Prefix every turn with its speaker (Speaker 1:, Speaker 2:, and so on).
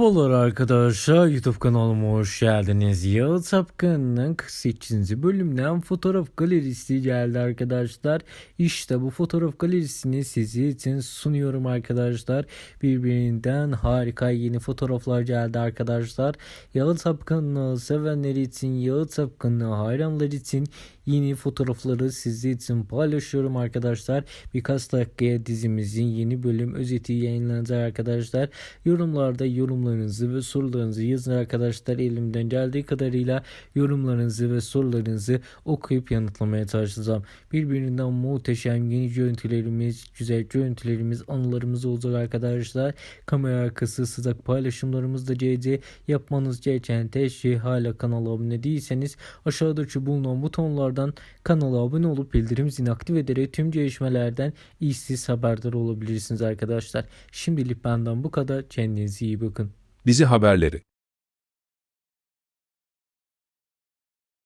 Speaker 1: Merhabalar arkadaşlar YouTube kanalıma hoş geldiniz. Yağız Sapkın'ın 48. bölümden fotoğraf galerisi geldi arkadaşlar. İşte bu fotoğraf galerisini sizi için sunuyorum arkadaşlar. Birbirinden harika yeni fotoğraflar geldi arkadaşlar. Yağız Sapkın'ı sevenler için, Yağız Sapkın'ı hayranlar için yeni fotoğrafları sizin için paylaşıyorum arkadaşlar. Birkaç dakikaya dizimizin yeni bölüm özeti yayınlanacak arkadaşlar. Yorumlarda yorumlarınızı ve sorularınızı yazın arkadaşlar. Elimden geldiği kadarıyla yorumlarınızı ve sorularınızı okuyup yanıtlamaya çalışacağım. Birbirinden muhteşem yeni görüntülerimiz, güzel görüntülerimiz, anılarımız olacak arkadaşlar. Kamera arkası sıcak paylaşımlarımız da CC. Yapmanız gereken tek şey hala kanala abone değilseniz aşağıdaki bulunan butonlardan kanala abone olup bildirim zilini aktif ederek tüm gelişmelerden işsiz haberdar olabilirsiniz arkadaşlar. Şimdilik benden bu kadar. Kendinize iyi bakın.
Speaker 2: Dizi haberleri